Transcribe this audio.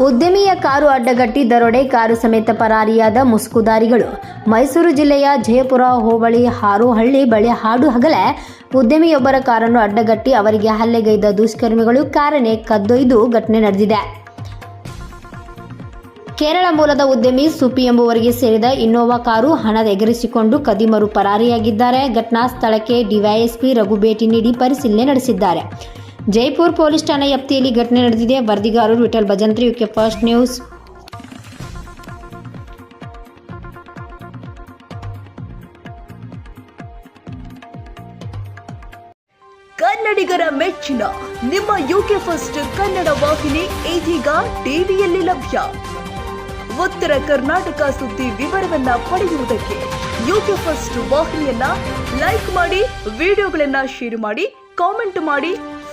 ಉದ್ಯಮಿಯ ಕಾರು ಅಡ್ಡಗಟ್ಟಿ ದರೋಡೆ, ಕಾರು ಸಮೇತ ಪರಾರಿಯಾದ ಮುಸುಕುದಾರಿಗಳು. ಮೈಸೂರು ಜಿಲ್ಲೆಯ ಜಯಪುರ, ಹೋಬಳಿ, ಹಾರೋಹಳ್ಳಿ ಬಳಿ ಹಾಡು ಹಗಲೆ ಉದ್ಯಮಿಯೊಬ್ಬರ ಕಾರನ್ನು ಅಡ್ಡಗಟ್ಟಿ ಅವರಿಗೆ ಹಲ್ಲೆಗೈದ ದುಷ್ಕರ್ಮಿಗಳು ಕಾರನ್ನೇ ಕದ್ದೊಯ್ದು ಘಟನೆ ನಡೆದಿದೆ. ಕೇರಳ ಮೂಲದ ಉದ್ಯಮಿ ಸುಪಿ ಎಂಬುವರಿಗೆ ಸೇರಿದ ಇನ್ನೋವಾ ಕಾರು ಹಣ ಎಗರಿಸಿಕೊಂಡು ಕದಿಮರು ಪರಾರಿಯಾಗಿದ್ದಾರೆ. ಘಟನಾ ಸ್ಥಳಕ್ಕೆ ಡಿವೈಎಸ್ಪಿ ರಘು ಭೇಟಿ ನೀಡಿ ಪರಿಶೀಲನೆ ನಡೆಸಿದ್ದಾರೆ. ಜೈಪುರ್ ಪೊಲೀಸ್ ಠಾಣೆ ವ್ಯಾಪ್ತಿಯಲ್ಲಿ ಘಟನೆ ನಡೆದಿದೆ. ವರದಿಗಾರರು Vithal Bhajantri, UK first news. ಕನ್ನಡಿಗರ ಮೆಚ್ಚಿನ ನಿಮ್ಮ ಯುಕೆ ಫಸ್ಟ್ ಕನ್ನಡ ವಾಹಿನಿ ಇದೀಗ ಟಿವಿಯಲ್ಲಿ ಲಭ್ಯ. ಉತ್ತರ ಕರ್ನಾಟಕ ಸುದ್ದಿ ವಿವರವನ್ನ ಪಡೆಯುವುದಕ್ಕೆ ಯುಕೆ ಫಸ್ಟ್ ವಾಹಿನಿಯನ್ನ ಲೈಕ್ ಮಾಡಿ, ವಿಡಿಯೋಗಳನ್ನ ಶೇರ್ ಮಾಡಿ ಕಾಮೆಂಟ್ ಮಾಡಿ